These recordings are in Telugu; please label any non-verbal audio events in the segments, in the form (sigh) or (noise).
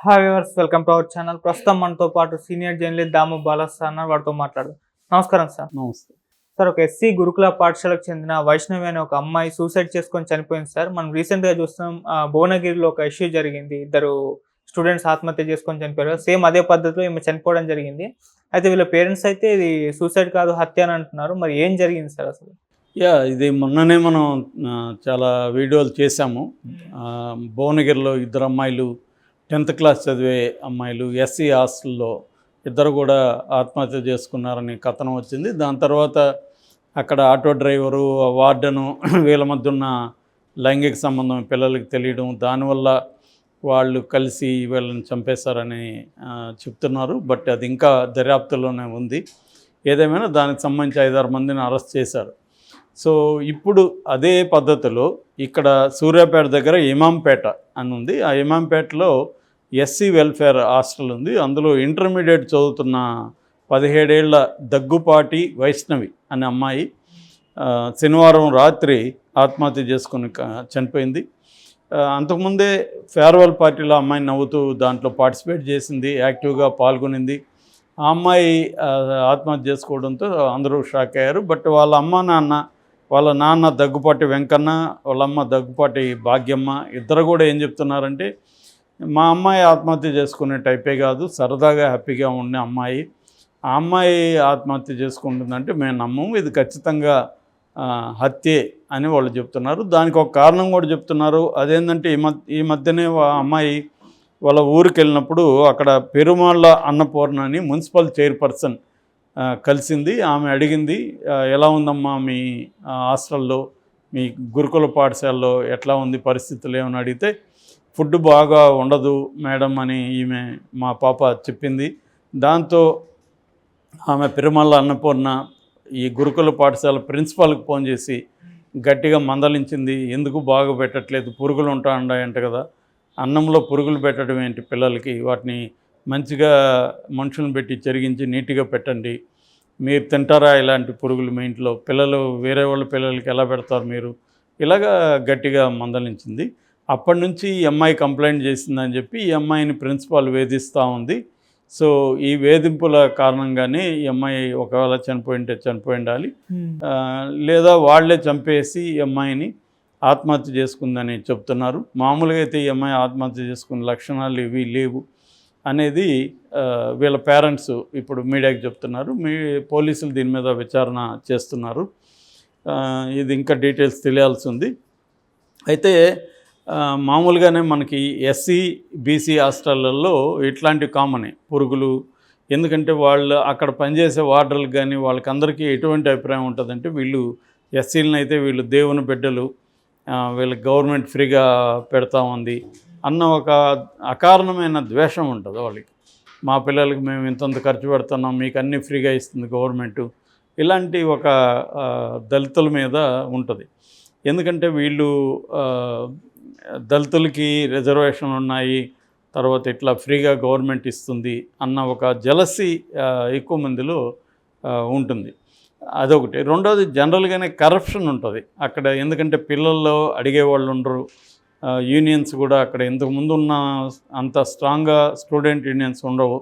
Hi viewers welcome to our channel ప్రస్తుతం మనతో పాటు సీనియర్ జర్నలిస్ట్ దాము బాలస్ అన్న వారితో మాట్లాడు నమస్కారం సార్. నమస్తే. సార్ ఒక ఎస్సీ గురుకుల పాఠశాలకు చెందిన వైష్ణవి అనే ఒక అమ్మాయి సూసైడ్ చేసుకొని చనిపోయింది సార్. మనం రీసెంట్గా చూస్తున్నాం భువనగిరిలో ఒక ఇష్యూ జరిగింది. ఇద్దరు స్టూడెంట్స్ ఆత్మహత్య చేసుకొని చనిపోయారు. సేమ్ అదే పద్ధతిలో ఈమె చనిపోవడం జరిగింది. అయితే వీళ్ళ పేరెంట్స్ అయితే ఇది సూసైడ్ కాదు హత్య అని అంటున్నారు. మరి ఏం జరిగింది సార్ అసలు? యా ఇది మొన్ననే మనం చాలా వీడియోలు చేశాము. ఆ, భువనగిరిలో ఇద్దరు అమ్మాయిలు టెన్త్ క్లాస్ చదివే అమ్మాయిలు ఎస్సీ హాస్టల్లో ఇద్దరు కూడా ఆత్మహత్య చేసుకున్నారని కథనం వచ్చింది. దాని తర్వాత అక్కడ ఆటో డ్రైవరు ఆ వార్డెను (clears throat) వీళ్ళ మధ్య ఉన్న లైంగిక సంబంధం పిల్లలకి తెలియడం దానివల్ల వాళ్ళు కలిసి వీళ్ళని చంపేశారని చెప్తున్నారు. బట్ అది ఇంకా దర్యాప్తులోనే ఉంది. ఏదేమైనా దానికి సంబంధించి ఐదారు మందిని అరెస్ట్ చేశారు. సో ఇప్పుడు అదే పద్ధతిలో ఇక్కడ సూర్యాపేట దగ్గర ఇమాంపేట అని ఉంది. ఆ ఇమాంపేటలో ఎస్సీ వెల్ఫేర్ హాస్టల్ ఉంది. అందులో ఇంటర్మీడియట్ చదువుతున్న పదిహేడేళ్ళ దగ్గుపాటి వైష్ణవి అనే అమ్మాయి శనివారం రాత్రి ఆత్మహత్య చేసుకుని చనిపోయింది. అంతకుముందే ఫేర్వెల్ పార్టీలో అమ్మాయిని నవ్వుతూ దాంట్లో పార్టిసిపేట్ చేసింది యాక్టివ్గా పాల్గొనింది. ఆ అమ్మాయి ఆత్మహత్య చేసుకోవడంతో అందరూ షాక్ అయ్యారు. బట్ వాళ్ళ అమ్మ నాన్న వాళ్ళ నాన్న దగ్గుపాటి వెంకన్న వాళ్ళ అమ్మ దగ్గుపాటి భాగ్యమ్మ ఇద్దరు కూడా ఏం చెప్తున్నారంటే మా అమ్మాయి ఆత్మహత్య చేసుకునే టైపే కాదు సరదాగా హ్యాపీగా ఉండే అమ్మాయి. ఆ అమ్మాయి ఆత్మహత్య చేసుకుంటుందంటే మేము నమ్మము. ఇది ఖచ్చితంగా హత్యే అని వాళ్ళు చెప్తున్నారు. దానికి ఒక కారణం కూడా చెప్తున్నారు. అదేంటంటే ఈ మధ్య ఈ మధ్యనే వా- అమ్మాయి వాళ్ళ ఊరికి వెళ్ళినప్పుడు అక్కడ పెరుమాళ్ళ అన్నపూర్ణ అని మున్సిపల్ చైర్పర్సన్ కలిసింది. ఆమె అడిగింది ఎలా ఉందమ్మా మీ హాస్టల్లో మీ గురుకుల పాఠశాలలో ఎట్లా ఉంది పరిస్థితులు? ఏమని అడిగితే ఫుడ్ బాగా ఉండదు మేడం అని ఈమె మా పాప చెప్పింది. దాంతో ఆమె పెరుమల్ల అన్నపూర్ణ ఈ గురుకుల పాఠశాల ప్రిన్సిపాల్కి ఫోన్ చేసి గట్టిగా మందలించింది. ఎందుకు బాగా పెట్టట్లేదు? పురుగులు ఉంటా ఉన్నాయంట కదా. అన్నంలో పురుగులు పెట్టడం ఏంటి పిల్లలకి? వాటిని మంచిగా మనుషులను పెట్టి చెరిగించి నీట్గా పెట్టండి. మీరు తింటారా ఇలాంటి పురుగులు మీ ఇంట్లో? పిల్లలు వేరే వాళ్ళ పిల్లలకి ఎలా పెడతారు మీరు? ఇలాగా గట్టిగా మందలించింది. అప్పటి నుంచి ఈ అమ్మాయి కంప్లైంట్ చేసిందని చెప్పి ఈ అమ్మాయిని ప్రిన్సిపాల్ వేధిస్తూ ఉంది. సో ఈ వేధింపుల కారణంగానే ఈ అమ్మాయి ఒకవేళ చనిపోయింటే చనిపోయి ఉండాలి లేదా వాళ్ళే చంపేసి ఈ అమ్మాయిని ఆత్మహత్య చేసుకుందని చెప్తున్నారు. మామూలుగా అయితే ఈ అమ్మాయి ఆత్మహత్య చేసుకున్న లక్షణాలు ఇవి లేవు అనేది వీళ్ళ పేరెంట్స్ ఇప్పుడు మీడియాకి చెప్తున్నారు. మీ పోలీసులు దీని మీద విచారణ చేస్తున్నారు. ఇది ఇంకా డీటెయిల్స్ తెలియాల్సి ఉంది. అయితే మామూలుగానే మనకి ఎస్సీ బీసీ హాస్టళ్ళల్లో ఇట్లాంటి కామనే పురుగులు. ఎందుకంటే వాళ్ళు అక్కడ పనిచేసే వార్డర్లకు కానీ వాళ్ళకందరికీ ఎటువంటి అభిప్రాయం ఉంటుందంటే వీళ్ళు ఎస్సీలను అయితే వీళ్ళు దేవుని బిడ్డలు. వీళ్ళకి గవర్నమెంట్ ఫ్రీగా పెడతా ఉంది అన్న ఒక అకారణమైన ద్వేషం ఉంటుంది వాళ్ళకి. మా పిల్లలకి మేము ఇంతంత ఖర్చు పెడుతున్నాం మీకు అన్నీ ఫ్రీగా ఇస్తుంది గవర్నమెంట్. ఇలాంటి ఒక దళితుల మీద ఉంటుంది. ఎందుకంటే వీళ్ళు దళితులకి రిజర్వేషన్లు ఉన్నాయి తర్వాత ఇట్లా ఫ్రీగా గవర్నమెంట్ ఇస్తుంది అన్న ఒక జలసి ఎక్కువ మందిలో ఉంటుంది. అదొకటి. రెండోది జనరల్గానే కరప్షన్ ఉంటుంది. అక్కడ ఎందుకంటే పిల్లల్లో అడిగేవాళ్ళు ఉండరు. యూనియన్స్ కూడా అక్కడ ఇంతకుముందు ఉన్న అంత స్ట్రాంగ్గా స్టూడెంట్ యూనియన్స్ ఉండవు.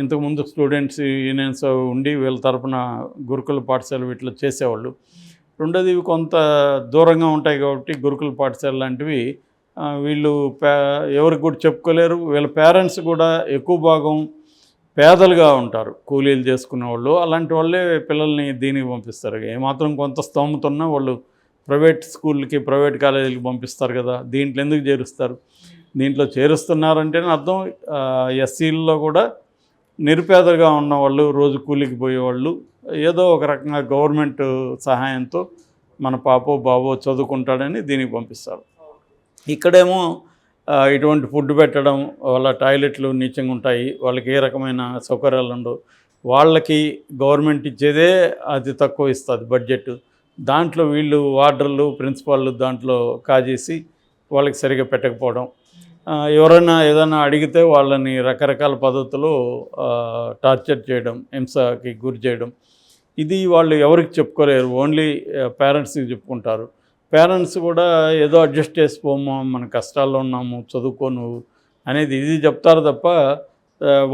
ఇంతకుముందు స్టూడెంట్స్ యూనియన్స్ ఉండి వీళ్ళ తరపున గురుకుల పాఠశాల వీటిలో చేసేవాళ్ళు. రెండోది ఇవి కొంత దూరంగా ఉంటాయి కాబట్టి గురుకుల పాఠశాల లాంటివి. వీళ్ళు పే ఎవరికి కూడా చెప్పుకోలేరు. వీళ్ళ పేరెంట్స్ కూడా ఎక్కువ భాగం పేదలుగా ఉంటారు. కూలీలు చేసుకునే వాళ్ళు. అలాంటి వాళ్ళే పిల్లల్ని దీనికి పంపిస్తారు. ఏమాత్రం కొంత స్తోమత ఉన్నా వాళ్ళు ప్రైవేట్ స్కూల్కి ప్రైవేట్ కాలేజీలకి పంపిస్తారు కదా. దీంట్లో ఎందుకు చేరుస్తారు? దీంట్లో చేరుస్తున్నారంటేనే అర్థం. ఎస్సీల్లో కూడా నిరుపేదగా ఉన్నవాళ్ళు రోజు కూలికి పోయేవాళ్ళు ఏదో ఒక రకంగా గవర్నమెంట్ సహాయంతో మన పాపో బాబో చదువుకుంటాడని దీనికి పంపిస్తారు. ఇక్కడేమో ఇటువంటి ఫుడ్ పెట్టడం వాళ్ళ టాయిలెట్లు నీచంగా ఉంటాయి వాళ్ళకి ఏ రకమైన సౌకర్యాలు ఉండవు. వాళ్ళకి గవర్నమెంట్ ఇచ్చేదే అతి తక్కువ ఇస్తుంది బడ్జెట్. దాంట్లో వీళ్ళు వార్డర్లు ప్రిన్సిపాళ్ళు దాంట్లో కాజేసి వాళ్ళకి సరిగా పెట్టకపోవడం ఎవరైనా ఏదైనా అడిగితే వాళ్ళని రకరకాల పద్ధతుల్లో ఆ, టార్చర్ చేయడం హింసకి గురి చేయడం. ఇది వాళ్ళు ఎవరికి చెప్పుకోలేరు. ఓన్లీ పేరెంట్స్కి చెప్పుకుంటారు. పేరెంట్స్ కూడా ఏదో అడ్జస్ట్ చేసిపోమా మన కష్టాల్లో ఉన్నాము చదువుకో నువ్వు అనేది ఇది చెప్తారు తప్ప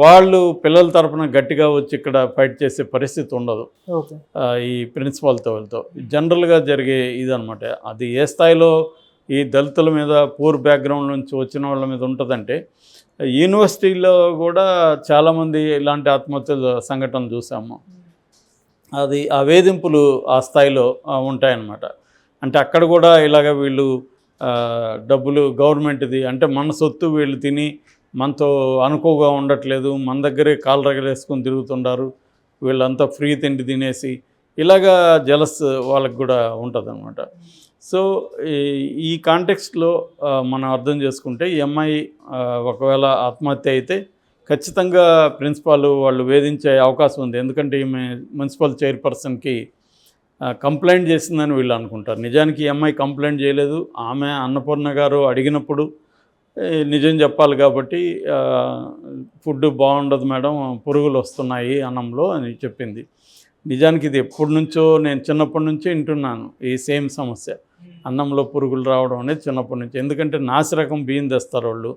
వాళ్ళు పిల్లల తరపున గట్టిగా వచ్చి ఇక్కడ ఫైట్ చేసే పరిస్థితి ఉండదు. ఈ ప్రిన్సిపాల్తో వెళ్తూ జనరల్గా జరిగే ఇదనమాట అది ఏ స్థాయిలో ఈ దళితుల మీద పూర్ బ్యాక్గ్రౌండ్ నుంచి వచ్చిన వాళ్ళ మీద ఉంటుందంటే యూనివర్సిటీలో కూడా చాలామంది ఇలాంటి ఆత్మహత్యల సంఘటన చూసాము. అది ఆ వేధింపులు ఆ స్థాయిలో ఉంటాయన్నమాట. అంటే అక్కడ కూడా ఇలాగ వీళ్ళు డబ్బులు గవర్నమెంట్ది అంటే మన సొత్తు వీళ్ళు తిని మనతో అనుకోగా ఉండట్లేదు మన దగ్గరే కాలు రగలేసుకొని తిరుగుతుండారు వీళ్ళంతా ఫ్రీ తిండి తినేసి ఇలాగా జలస్ వాళ్ళకి కూడా ఉంటుంది అన్నమాట సో ఈ- ఈ కాంటెక్స్ట్లో మనం అర్థం చేసుకుంటే ఈ అమ్మాయి ఒకవేళ ఆత్మహత్య అయితే ఖచ్చితంగా ప్రిన్సిపాల్ వాళ్ళు వేధించే అవకాశం ఉంది. ఎందుకంటే ఈమె మున్సిపల్ చైర్పర్సన్కి కంప్లైంట్ చేసిందని వీళ్ళు అనుకుంటారు. నిజానికి ఈ అమ్మాయి కంప్లైంట్ చేయలేదు. ఆమె అన్నపూర్ణ గారు అడిగినప్పుడు నిజం చెప్పాలి కాబట్టి ఫుడ్ బాగుండదు మేడం పురుగులు వస్తున్నాయి అన్నంలో అని చెప్పింది. నిజానికి ఇది ఎప్పటి నుంచో నేను చిన్నప్పటి నుంచే వింటున్నాను ఈ సేమ్ సమస్య. అన్నంలో పురుగులు రావడం అనేది చిన్నప్పటి నుంచి. ఎందుకంటే నాసిరకం బియ్యం తెస్తారు వాళ్ళు.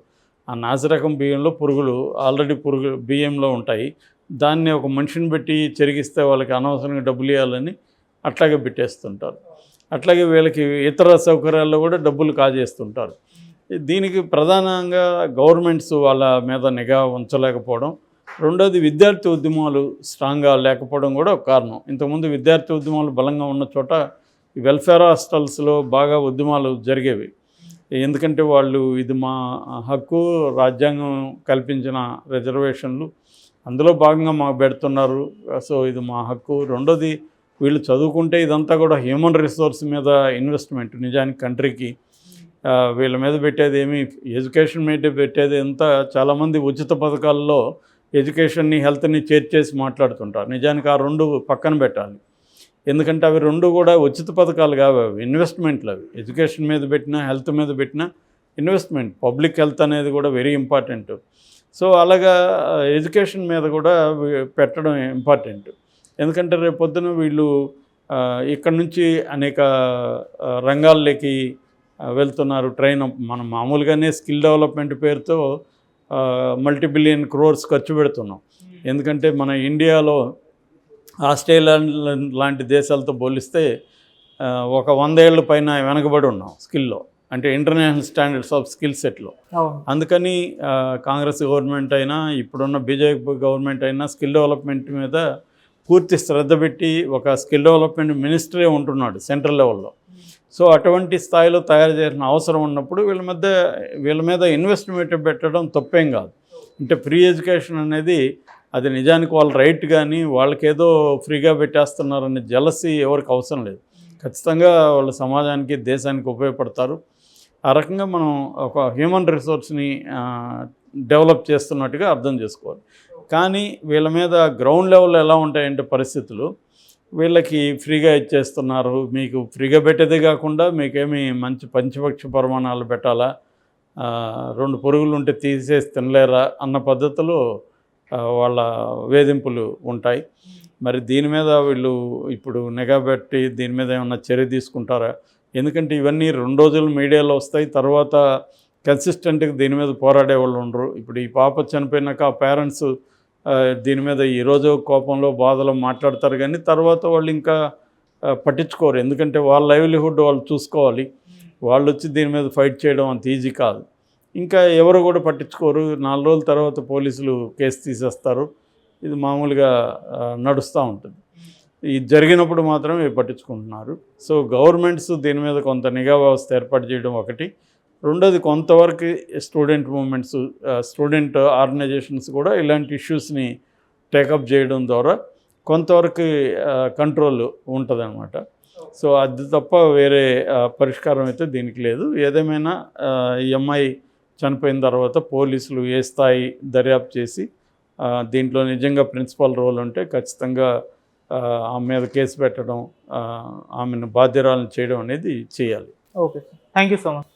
ఆ నాసిరకం బియ్యంలో పురుగులు ఆల్రెడీ పురుగు బియ్యంలో ఉంటాయి. దాన్ని ఒక మనిషిని పెట్టి చెరిగిస్తే వాళ్ళకి అనవసరంగా డబ్బులు ఇవ్వాలని అట్లాగే పెట్టేస్తుంటారు. అట్లాగే వీళ్ళకి ఇతర సౌకర్యాల్లో కూడా డబ్బులు కాజేస్తుంటారు. దీనికి ప్రధానంగా గవర్నమెంట్స్ వాళ్ళ మీద నిఘా ఉంచలేకపోవడం. రెండోది విద్యార్థి ఉద్యమాలు స్ట్రాంగ్గా లేకపోవడం కూడా ఒక కారణం. ఇంతకుముందు విద్యార్థి ఉద్యమాలు బలంగా ఉన్న చోట వెల్ఫేర్ హాస్టల్స్లో బాగా ఉద్యమాలు జరిగేవి. ఎందుకంటే వాళ్ళు ఇది మా హక్కు రాజ్యాంగం కల్పించిన రిజర్వేషన్లు అందులో భాగంగా మాకు పెడుతున్నారు. సో ఇది మా హక్కు. రెండోది వీళ్ళు చదువుకుంటే ఇదంతా కూడా హ్యూమన్ రిసోర్స్ మీద ఇన్వెస్ట్మెంట్ నిజానికి కంట్రీకి వీళ్ళ మీద పెట్టేది ఏమి ఎడ్యుకేషన్ మీద పెట్టేది ఎంత చాలామంది ఉచిత పథకాల్లో ఎడ్యుకేషన్ని హెల్త్ని చేర్చేసి మాట్లాడుతుంటారు. నిజానికి ఆ రెండు పక్కన పెట్టాలి. ఎందుకంటే అవి రెండు కూడా ఉచిత పథకాలు కావు అవి ఇన్వెస్ట్మెంట్లు అవి. ఎడ్యుకేషన్ మీద పెట్టినా హెల్త్ మీద పెట్టినా ఇన్వెస్ట్మెంట్ పబ్లిక్ హెల్త్ అనేది కూడా వెరీ ఇంపార్టెంట్ సో అలాగా ఎడ్యుకేషన్ మీద కూడా పెట్టడం ఇంపార్టెంట్ ఎందుకంటే రేపు పొద్దున వీళ్ళు ఆ, ఇక్కడ నుంచి అనేక ఆ, రంగాల్లోకి వెళ్తున్నారు. ట్రైన్ మనం మామూలుగానే స్కిల్ డెవలప్మెంట్ పేరుతో మల్టీ బిలియన్ క్రోర్స్ ఖర్చు పెడుతున్నాం. ఎందుకంటే మన ఇండియాలో ఆస్ట్రేలియా లాంటి దేశాలతో పోలిస్తే ఒక వందేళ్ళ పైన వెనకబడి ఉన్నాం స్కిల్లో. అంటే ఇంటర్నేషనల్ స్టాండర్డ్స్ ఆఫ్ స్కిల్ సెట్లో. అందుకని కాంగ్రెస్ గవర్నమెంట్ అయినా ఇప్పుడున్న బీజేపీ గవర్నమెంట్ అయినా స్కిల్ డెవలప్మెంట్ మీద పూర్తి శ్రద్ధ పెట్టి ఒక స్కిల్ డెవలప్మెంట్ మినిస్టరే ఉంటున్నాడు సెంట్రల్ లెవెల్లో. సో అటువంటి స్థాయిలో తయారు చేసిన అవసరం ఉన్నప్పుడు వీళ్ళ మధ్య వీళ్ళ మీద ఇన్వెస్ట్మెంట్ పెట్టడం తప్పేం కాదు. అంటే ఫ్రీ ఎడ్యుకేషన్ అనేది అది నిజానికి వాళ్ళ రైట్ కానీ వాళ్ళకేదో ఫ్రీగా పెట్టేస్తున్నారనే జలసి ఎవరికి అవసరం లేదు. ఖచ్చితంగా వాళ్ళు సమాజానికి దేశానికి ఉపయోగపడతారు. ఆ రకంగా మనం ఒక హ్యూమన్ రిసోర్స్ని డెవలప్ చేస్తున్నట్టుగా అర్థం చేసుకోవాలి. కానీ వీళ్ళ మీద గ్రౌండ్ లెవెల్లో ఎలా ఉంటాయంటే పరిస్థితులు. వీళ్ళకి ఫ్రీగా ఇచ్చేస్తున్నారు. మీకు ఫ్రీగా పెట్టేదే కాకుండా మీకేమి మంచి పంచపక్ష ప్రమాణాలు పెట్టాలా? రెండు పురుగులు ఉంటే తీసేసి తినలేరా? అన్న పద్ధతిలో వాళ్ళ వేధింపులు ఉంటాయి. మరి దీని మీద వీళ్ళు ఇప్పుడు నిఘా పెట్టి దీని మీద ఏమన్నా చర్య తీసుకుంటారా? ఎందుకంటే ఇవన్నీ రెండు రోజులు మీడియాలో వస్తాయి. తర్వాత కన్సిస్టెంట్గా దీని మీద పోరాడే వాళ్ళు ఉండరు. ఇప్పుడు ఈ పాప చనిపోయినాక ఆ పేరెంట్స్ దీని మీద ఈరోజు కోపంలో బాధలో మాట్లాడతారు కానీ తర్వాత వాళ్ళు ఇంకా పట్టించుకోరు. ఎందుకంటే వాళ్ళ లైవ్లీహుడ్ వాళ్ళు చూసుకోవాలి. వాళ్ళు వచ్చి దీని మీద ఫైట్ చేయడం అంత ఈజీ కాదు. ఇంకా ఎవరు కూడా పట్టించుకోరు. నాలుగు రోజుల తర్వాత పోలీసులు కేసు తీసేస్తారు. ఇది మామూలుగా నడుస్తూ ఉంటుంది. ఇది జరిగినప్పుడు మాత్రమే పట్టించుకుంటున్నారు. సో గవర్నమెంట్స్ దీని మీద కొంత నిఘా వ్యవస్థ ఏర్పాటు చేయడం ఒకటి. రెండోది కొంతవరకు స్టూడెంట్ మూమెంట్స్ స్టూడెంట్ ఆర్గనైజేషన్స్ కూడా ఇలాంటి ఇష్యూస్ని టేకప్ చేయడం ద్వారా కొంతవరకు కంట్రోల్ ఉంటుందన్నమాట. సో అది తప్ప వేరే పరిష్కారం అయితే దీనికి లేదు. ఏదేమైనా ఆ, ఈ అమ్మాయి చనిపోయిన తర్వాత పోలీసులు ఏ స్థాయి దర్యాప్తు చేసి దీంట్లో నిజంగా ప్రిన్సిపల్ రోల్ ఉంటే ఖచ్చితంగా ఆమె మీద కేసు పెట్టడం ఆమెను బాధ్యురాలను చేయడం అనేది చేయాలి. Okay thank you so much